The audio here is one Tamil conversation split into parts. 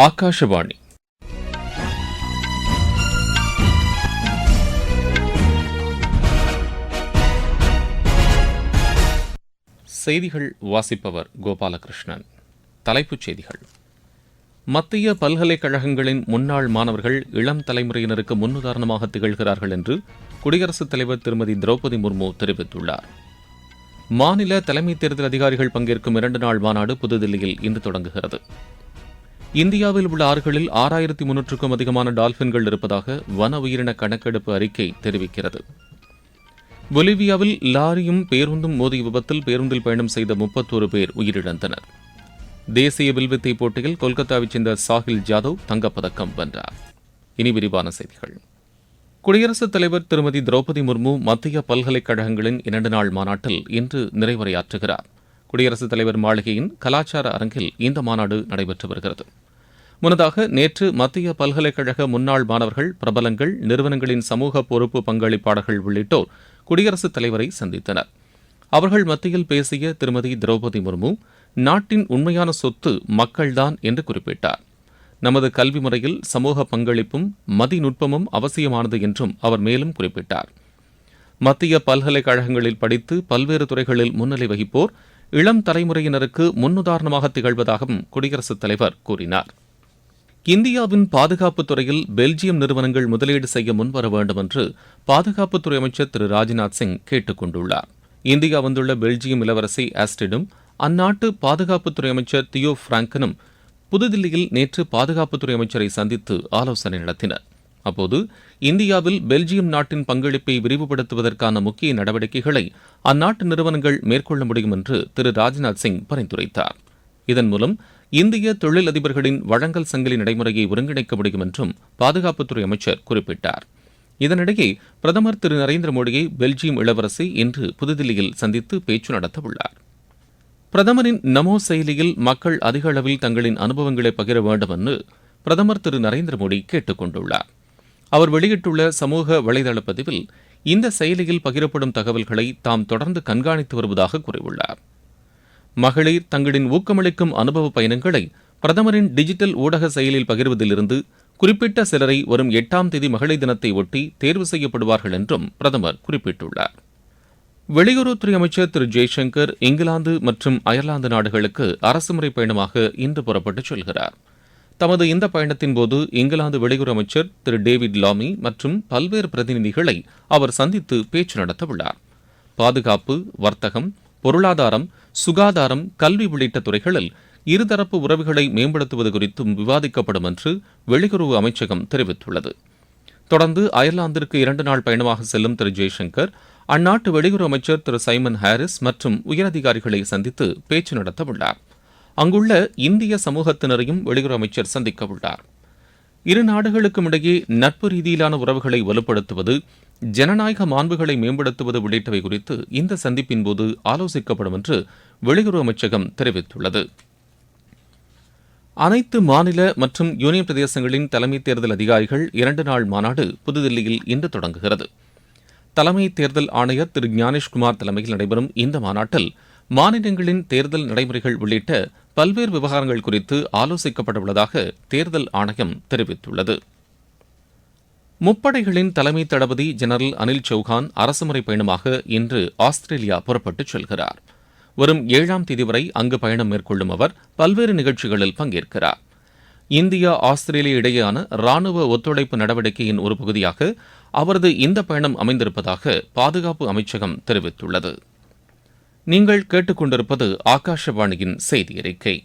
ஆகாஷவாணி செய்திகள் வாசிப்பவர் கோபாலகிருஷ்ணன். தலைப்புச் செய்திகள். மத்திய பல்கலைக்கழகங்களின் முன்னாள் மாணவர்கள் இளம் தலைமுறையினருக்கு முன்னுதாரணமாக திகழ்கிறார்கள் என்று குடியரசுத் தலைவர் திருமதி திரௌபதி முர்மு தெரிவித்துள்ளார். மாநில தலைமை தேர்தல் அதிகாரிகள் பங்கேற்கும் இரண்டு நாள் மாநாடு புதுதில்லியில் இன்று தொடங்குகிறது. இந்தியாவில் உள்ள ஆறுகளில் ஆறாயிரத்தி முன்னூற்றுக்கும் அதிகமான டால்பின்கள் இருப்பதாக வன உயிரின கணக்கெடுப்பு அறிக்கை தெரிவிக்கிறது. பொலிவியாவில் லாரியும் பேருந்தும் மோதிய விபத்தில் பேருந்தில் பயணம் செய்த முப்பத்தோரு பேர் உயிரிழந்தனர். தேசிய வில்வித்தை போட்டியில் கொல்கத்தாவைச் சேர்ந்த சாஹில் ஜாதவ் தங்கப்பதக்கம் வென்றார். இனி விரிவான செய்திகள். குடியரசுத் தலைவர் திருமதி திரௌபதி முர்மு மத்திய பல்கலைக்கழகங்களின் இரண்டு நாள் மாநாட்டில் இன்று நிறைவுரையாற்றுகிறார். குடியரசுத் தலைவர் மாளிகையின் கலாச்சார அரங்கில் இந்த மாநாடு நடைபெற்று வருகிறது. முன்னதாக நேற்று மத்திய பல்கலைக்கழக முன்னாள் மாணவர்கள் பிரபலங்கள் நிறுவனங்களின் சமூக பொறுப்பு பங்களிப்பாளர்கள் உள்ளிட்டோர் குடியரசுத் தலைவரை சந்தித்தனர். அவர்கள் மத்தியில் பேசிய திருமதி திரௌபதி முர்மு நாட்டின் உண்மையான சொத்து மக்கள்தான் என்று குறிப்பிட்டார். நமது கல்வி முறையில் சமூக பங்களிப்பும் மதிநுட்பமும் அவசியமானது என்றும் அவர் மேலும் குறிப்பிட்டார். மத்திய பல்கலைக்கழகங்களில் படித்து பல்வேறு துறைகளில் முன்னிலை வகிப்போர் இளம் தலைமுறையினருக்கு முன்னுதாரணமாக திகழ்வதாகவும் குடியரசுத் தலைவர் கூறினார். இந்தியாவின் பாதுகாப்புத் துறையில் பெல்ஜியம் நிறுவனங்கள் முதலீடு செய்ய முன்வர வேண்டும் என்று பாதுகாப்புத்துறை அமைச்சர் திரு ராஜ்நாத் சிங் கேட்டுக் கொண்டுள்ளார். இந்தியா வந்துள்ள பெல்ஜியம் இளவரசி ஆஸ்டிடும் அந்நாட்டு பாதுகாப்புத்துறை அமைச்சர் தியோ பிராங்கனும் புதுதில்லியில் நேற்று பாதுகாப்புத்துறை அமைச்சரை சந்தித்து ஆலோசனை நடத்தினர். அப்போது இந்தியாவில் பெல்ஜியம் நாட்டின் பங்களிப்பை விரிவுபடுத்துவதற்கான முக்கிய நடவடிக்கைகளை அந்நாட்டு நிறுவனங்கள் மேற்கொள்ள முடியும் என்று திரு ராஜ்நாத் சிங் பரிந்துரைத்தார். இதன் மூலம் இந்திய தொழிலதிபர்களின் வழங்கல் சங்கிலி நடைமுறையை ஒருங்கிணைக்க முடியும் என்றும் பாதுகாப்புத்துறை அமைச்சர் குறிப்பிட்டார். இதனிடையே பிரதமர் திரு நரேந்திர மோடியை பெல்ஜியம் இளவரசி இன்று புதுதில்லியில் சந்தித்து பேச்சு நடத்தவுள்ளார். பிரதமரின் நமோ செயலியில் மக்கள் அதிக அளவில் தங்களின் அனுபவங்களை பகிர வேண்டும் என்று பிரதமர் திரு நரேந்திர மோடி கேட்டுக் கொண்டுள்ளார். அவர் வெளியிட்டுள்ள சமூக வலைதள பதிவில் இந்த செயலியில் பகிரப்படும் தகவல்களை தாம் தொடர்ந்து கண்காணித்து வருவதாக கூறியுள்ளார். மகளிர் தங்களின் ஊக்கமளிக்கும் அனுபவ பயணங்களை பிரதமரின் டிஜிட்டல் ஊடக செயலில் பகிர்வதிலிருந்து குறிப்பிட்ட சிலரை வரும் எட்டாம் தேதி மகளிர் தினத்தை ஒட்டி தேர்வு செய்யப்படுவார்கள் என்றும் பிரதமர் குறிப்பிட்டுள்ளார். வெளியுறவுத்துறை அமைச்சர் திரு ஜெய்சங்கர் இங்கிலாந்து மற்றும் அயர்லாந்து நாடுகளுக்கு அரசுமுறை பயணமாக இன்று புறப்பட்டுச் செல்கிறார். தமது இந்த பயணத்தின் போது இங்கிலாந்து வெளியுறவு அமைச்சர் திரு டேவிட் லாமி மற்றும் பல்வேறு பிரதிநிதிகளை அவர் சந்தித்து பேச்சு நடத்தவுள்ளார். பாதுகாப்பு வர்த்தகம் பொருளாதாரம் சுகாதாரம் கல்வி உள்ளிட்ட துறைகளில் இருதரப்பு உறவுகளை மேம்படுத்துவது குறித்தும் விவாதிக்கப்படும் என்று வெளியுறவு அமைச்சகம் தெரிவித்துள்ளது. தொடர்ந்து அயர்லாந்திற்கு இரண்டு நாள் பயணமாக செல்லும் திரு ஜெய்சங்கர் அந்நாட்டு வெளியுறவு அமைச்சர் திரு சைமன் ஹாரிஸ் மற்றும் உயரதிகாரிகளை சந்தித்து பேச்சு நடத்தவுள்ளார். அங்குள்ள இந்திய சமூகத்தினரையும் வெளியுறவு அமைச்சர் சந்திக்கவுள்ளார் இரு நாடுகளுக்கும் இடையே நட்பு ரீதியிலான உறவுகளை வலுப்படுத்துவது ஜனநாயக மாண்புகளை மேம்படுத்துவது உள்ளிட்டவை குறித்து இந்த சந்திப்பின் போது ஆலோசிக்கப்படும் என்று வெளியுறவு அமைச்சகம் தெரிவித்துள்ளது. அனைத்து மாநில மற்றும் யூனியன் பிரதேசங்களின் தலைமை தேர்தல் அதிகாரிகள் இரண்டு நாள் மாநாடு புதுதில்லியில் இன்று தொடங்குகிறது. தலைமை தேர்தல் ஆணையர் திரு ஞானேஷ்குமார் தலைமையில் நடைபெறும் இந்த மாநாட்டில் மாநிலங்களின் தேர்தல் நடைமுறைகள் உள்ளிட்ட பல்வேறு விவகாரங்கள் குறித்து ஆலோசிக்கப்பட உள்ளதாக தேர்தல் ஆணையம் தெரிவித்துள்ளது. முப்படைகளின் தலைமை தளபதி ஜெனரல் அனில் சௌஹான் அரசுமுறை பயணமாக இன்று ஆஸ்திரேலியா புறப்பட்டுச் செல்கிறார். வரும் ஏழாம் தேதி வரை அங்கு பயணம் மேற்கொள்ளும் அவர் பல்வேறு நிகழ்ச்சிகளில் பங்கேற்கிறார். இந்தியா ஆஸ்திரேலியா இடையேயான ராணுவ ஒத்துழைப்பு நடவடிக்கையின் ஒரு பகுதியாக அவரது இந்த பயணம் அமைந்திருப்பதாக பாதுகாப்பு அமைச்சகம் தெரிவித்துள்ளது. நீங்கள் கேட்டுக்கொண்டிருப்பது ஆகாஷவாணியின் செய்தி அறிக்கை.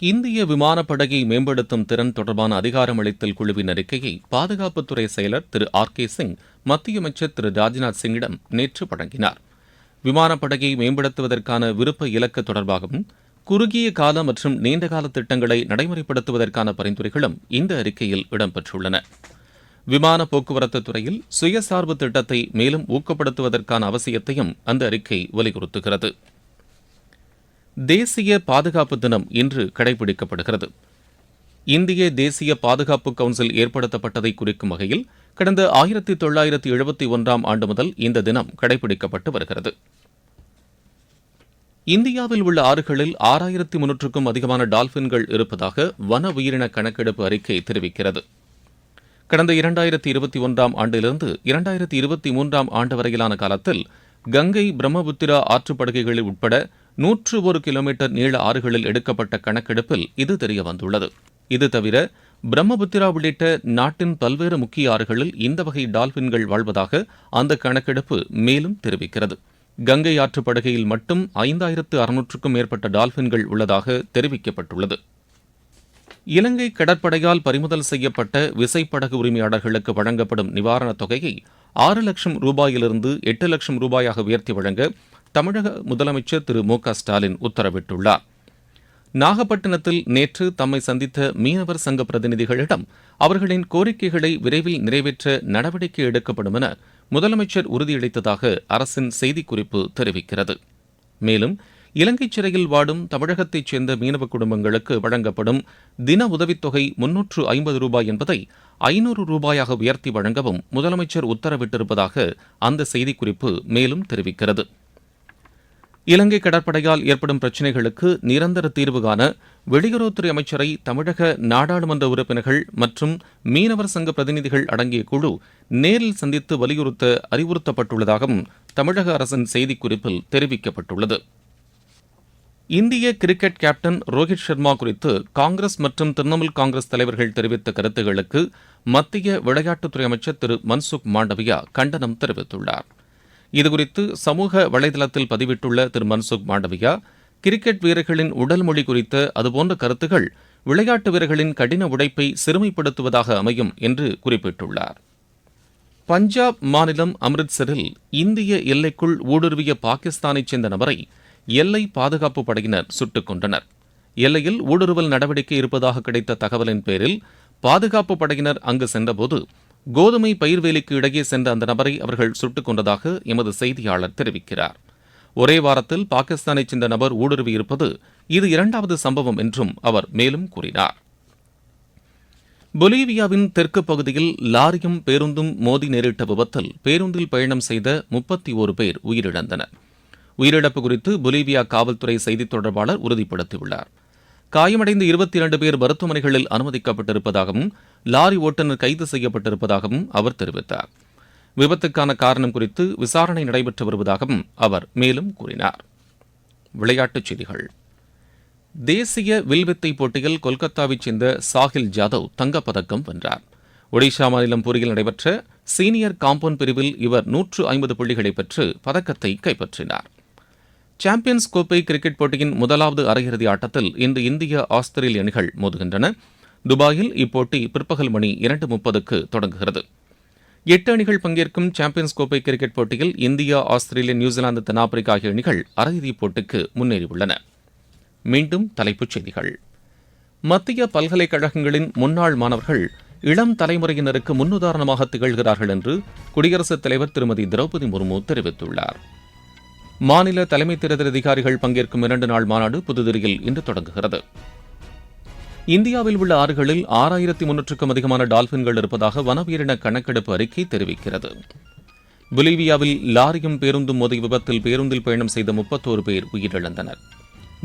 இந்திய விமானப்படையை மேம்படுத்தும் திறன் தொடர்பான அதிகாரமளித்தல் குழுவின் அறிக்கையை பாதுகாப்புத்துறை செயலர் திரு ஆர் கே சிங் மத்திய அமைச்சர் திரு ராஜ்நாத் சிங்கிடம் நேற்று வழங்கினார். விமானப்படையை மேம்படுத்துவதற்கான விருப்ப இலக்கு தொடர்பாகவும் குறுகிய கால மற்றும் நீண்டகால திட்டங்களை நடைமுறைப்படுத்துவதற்கான பரிந்துரைகளும் இந்த அறிக்கையில் இடம்பெற்றுள்ளன. விமான போக்குவரத்து துறையில் சுயசார்பு திட்டத்தை மேலும் ஊக்கப்படுத்துவதற்கான அவசியத்தையும் அந்த அறிக்கை வலியுறுத்துகிறது. தேசிய பாதுகாப்பு தினம் இன்று கடைபிடிக்கப்படுகிறது. இந்திய தேசிய பாதுகாப்பு கவுன்சில் ஏற்படுத்தப்பட்டதை குறிக்கும் வகையில் கடந்த ஆயிரத்தி தொள்ளாயிரத்தி எழுபத்தி ஒன்றாம் ஆண்டு முதல் இந்த தினம் கடைபிடிக்கப்பட்டு வருகிறது. இந்தியாவில் உள்ள ஆறுகளில் ஆறாயிரத்தி முன்னூற்றுக்கும் அதிகமான டால்பின்கள் இருப்பதாக வன உயிரின கணக்கெடுப்பு அறிக்கை தெரிவிக்கிறது. கடந்த இரண்டாயிரத்தி இருபத்தி ஒன்றாம் ஆண்டிலிருந்து இரண்டாயிரத்தி இருபத்தி மூன்றாம் ஆண்டு வரையிலான காலத்தில் கங்கை பிரம்மபுத்திரா ஆற்றுப்படுகைகளில் உட்பட நூற்று ஒரு கிலோமீட்டர் நீள ஆறுகளில் எடுக்கப்பட்ட கணக்கெடுப்பில் இது தெரியவந்துள்ளது. இது தவிர பிரம்மபுத்திரா உள்ளிட்ட நாட்டின் பல்வேறு முக்கிய ஆறுகளில் இந்த வகை டால்பின்கள் வாழ்வதாக அந்த கணக்கெடுப்பு மேலும் தெரிவிக்கிறது. கங்கை ஆற்று படுகையில் மட்டும் ஐந்தாயிரத்து அறுநூற்றுக்கும் மேற்பட்ட டால்பின்கள் உள்ளதாக தெரிவிக்கப்பட்டுள்ளது. இலங்கை கடற்படையால் பறிமுதல் செய்யப்பட்ட விசைப்படகு உரிமையாளர்களுக்கு வழங்கப்படும் நிவாரணத் தொகையை ஆறு லட்சம் ரூபாயிலிருந்து எட்டு லட்சம் ரூபாயாக உயர்த்தி வழங்க தமிழக முதலமைச்சர் திரு மு க ஸ்டாலின் உத்தரவிட்டுள்ளார். நாகப்பட்டினத்தில் நேற்று தம்மை சந்தித்த மீனவர் சங்க பிரதிநிதிகளிடம் அவர்களின் கோரிக்கைகளை விரைவில் நிறைவேற்ற நடவடிக்கை எடுக்கப்படும் என முதலமைச்சர் உறுதியளித்ததாக அரசின் செய்திக்குறிப்பு தெரிவிக்கிறது. மேலும் இலங்கை சிறையில் வாடும் தமிழகத்தைச் சேர்ந்த மீனவ குடும்பங்களுக்கு வழங்கப்படும் தின உதவித்தொகை முன்னூற்று ஐம்பது ரூபாய் என்பதை ஐநூறு ரூபாயாக உயர்த்தி வழங்கவும் முதலமைச்சர் உத்தரவிட்டிருப்பதாக அந்த செய்திக்குறிப்பு மேலும் தெரிவிக்கிறது. இலங்கை கடற்படையால் ஏற்படும் பிரச்சினைகளுக்கு நிரந்தர தீர்வு காண வெளியுறவுத்துறை அமைச்சரை தமிழக நாடாளுமன்ற உறுப்பினர்கள் மற்றும் மீனவர் சங்க பிரதிநிதிகள் அடங்கிய குழு நேரில் சந்தித்து வலியுறுத்த அறிவுறுத்தப்பட்டுள்ளதாகவும் தமிழக அரசின் செய்திக்குறிப்பில் தெரிவிக்கப்பட்டுள்ளது. இந்திய கிரிக்கெட் கேப்டன் ரோஹித் சர்மா குறித்து காங்கிரஸ் மற்றும் திரிணாமுல் காங்கிரஸ் தலைவர்கள் தெரிவித்த கருத்துகளுக்கு மத்திய விளையாட்டுத்துறை அமைச்சர் திரு மன்சுக் மாண்டவியா கண்டனம் தெரிவித்துள்ளார். இதுகுறித்து சமூக வலைதளத்தில் பதிவிட்டுள்ள திரு மன்சுக் மாண்டவியா கிரிக்கெட் வீரர்களின் உடல் மொழி குறித்த அதுபோன்ற கருத்துகள் விளையாட்டு வீரர்களின் கடின உழைப்பை சிறுமைப்படுத்துவதாக அமையும் என்று குறிப்பிட்டுள்ளார். பஞ்சாப் மாநிலம் அம்ரித்சரில் இந்திய எல்லைக்குள் ஊடுருவிய பாகிஸ்தானைச் சேர்ந்த நபரை எல்லை பாதுகாப்பு படையினர் சுட்டுக் கொண்டனர் எல்லையில் ஊடுருவல் நடவடிக்கை இருப்பதாக கிடைத்த தகவலின் பேரில் பாதுகாப்பு படையினர் அங்கு சென்றபோது கோதுமை பயிர்வேலிக்கு இடையே சென்ற அந்த நபரை அவர்கள் சுட்டுக் கொண்டதாக எமது செய்தியாளர் தெரிவிக்கிறார். ஒரே வாரத்தில் பாகிஸ்தானைச் சேர்ந்த நபர் ஊடுருவியிருப்பது இது இரண்டாவது சம்பவம் என்றும் அவர் மேலும் கூறினார். பொலிவியாவின் தெற்கு பகுதியில் லாரியும் பேருந்தும் மோதி நேரிட்ட விபத்தில் பேருந்தில் பயணம் செய்த முப்பத்தி ஒரு பேர் உயிரிழந்தனர். உயிரிழப்பு குறித்து பொலிவியா காவல்துறை செய்தித் தொடர்பாளர் உறுதிப்படுத்தியுள்ளார். காயமடைந்த இருபத்தி இரண்டு பேர் மருத்துவமனைகளில் அனுமதிக்கப்பட்டிருப்பதாகவும் லாரி ஓட்டுநர் கைது செய்யப்பட்டிருப்பதாகவும் அவர் தெரிவித்தார். விபத்துக்கான காரணம் குறித்து விசாரணை நடைபெற்று வருவதாகவும் அவர் மேலும் கூறினார். விளையாட்டுச் செய்திகள். தேசிய வில்வித்தை போட்டியில் கொல்கத்தாவைச் சேர்ந்த சாஹில் ஜாதவ் தங்கப்பதக்கம் வென்றார். ஒடிஷா மாநிலம் பூரியில் நடைபெற்ற சீனியர் காம்பவுண்ட் பிரிவில் இவர் நூற்று ஐம்பது புள்ளிகளை பெற்று பதக்கத்தை கைப்பற்றினார். சாம்பியன்ஸ் கோப்பை கிரிக்கெட் போட்டியின் முதலாவது அரையிறுதி ஆட்டத்தில் இன்று இந்திய ஆஸ்திரேலிய அணிகள் மோதுகின்றன. துபாயில் இப்போட்டி பிற்பகல் மணி இரண்டு முப்பதுக்கு தொடங்குகிறது. எட்டு அணிகள் பங்கேற்கும் சாம்பியன்ஸ் கோப்பை கிரிக்கெட் போட்டியில் இந்தியா ஆஸ்திரேலியா நியூசிலாந்து தென்னாப்பிரிக்கா ஆகிய அணிகள் அரையிறுதிப் போட்டிக்கு முன்னேறியுள்ளன. மீண்டும் தலைப்புச் செய்திகள். மத்திய பல்கலைக்கழகங்களின் முன்னாள் மாணவர்கள் இளம் தலைமுறையினருக்கு முன்னுதாரணமாக திகழ்கிறார்கள் என்று குடியரசுத் தலைவர் திருமதி திரௌபதி முர்மு தெரிவித்துள்ளார். மாநில தலைமை தேர்தல் அதிகாரிகள் பங்கேற்கும் இரண்டு நாள் மாநாடு புதுதில்லியில் இன்று தொடங்குகிறது. இந்தியாவில் உள்ள ஆறுகளில் ஆறாயிரத்தி முன்னூற்றுக்கும் அதிகமான டால்பின்கள் இருப்பதாக வனவீரின கணக்கெடுப்பு அறிக்கை தெரிவிக்கிறது. பொலிவியாவில் லாரியும் பேருந்தும் மோதிய விபத்தில் பேருந்தில் பயணம் செய்த முப்பத்தோரு பேர் உயிரிழந்தனர்.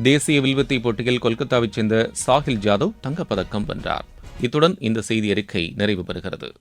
தேசிய வில்வித்தை போட்டியில் கொல்கத்தாவைச் சேர்ந்த சாஹில் ஜாதவ் தங்கப்பதக்கம் வென்றார். இத்துடன் இந்த செய்தி அறிக்கை நிறைவு பெறுகிறது.